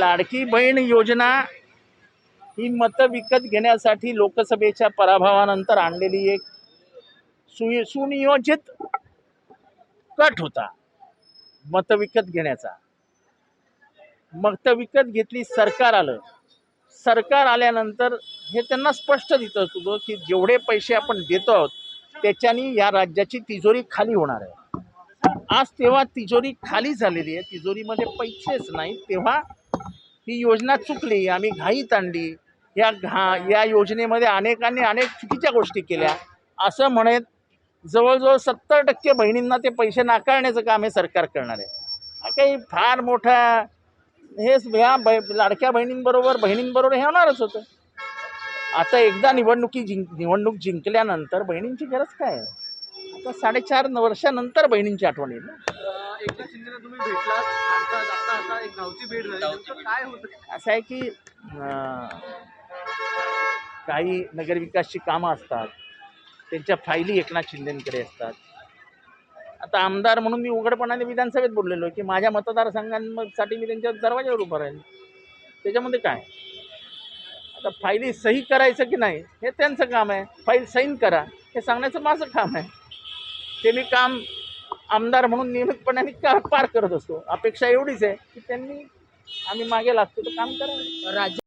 लाडकी बहीण योजना ही मतं विकत घेण्यासाठी लोकसभेच्या पराभवानंतर आणलेली एक सुय सुनियोजित कट होता. मतं विकत घेण्याचा. मतं विकत घेतली सरकार आलं. सरकार आल्यानंतर हे त्यांना स्पष्ट दिसत होतं की जेवढे पैसे आपण देतो आहोत त्याच्यानी या राज्याची तिजोरी खाली होणार आहे. आज तेव्हा तिजोरी खाली झालेली आहे. तिजोरीमध्ये पैसेच नाही तेव्हा ही योजना चुकली आम्ही घाईत आणली. या घा या योजनेमध्ये अनेकांनी अनेक चुकीच्या गोष्टी केल्या. असं म्हणत जवळजवळ सत्तर टक्के बहिणींना ते पैसे नाकारण्याचं काम हे सरकार करणार आहे. हा काही फार मोठा हेच ह्या ब लाडक्या बहिणींबरोबर बहिणींबरोबर हे होणारच होतं. आता एकदा निवडणुकी जिंक निवडणूक जिंकल्यानंतर बहिणींची गरज काय आहे? आता साडेचार वर्षानंतर बहिणींची आठवण येईल ना. असं आहे की काही नगरविकासची कामं असतात. त्यांच्या फायली एकनाथ शिंदेकडे असतात. आता आमदार म्हणून मी उघडपणाने विधानसभेत बोललेलो की माझ्या मतदारसंघांसाठी मी त्यांच्या दरवाज्यावर उभं राहील त्याच्यामध्ये काय? आता फायली सही करायचं की नाही हे त्यांचं काम आहे. फाईल साईन करा हे सांगण्याचं माझं काम आहे. ते मी काम आमदार म्हणून नियमितपणाने का पार करत असतो. अपेक्षा एवढीच आहे की त्यांनी आम्ही मागे लागतो तर काम करावं. राज्य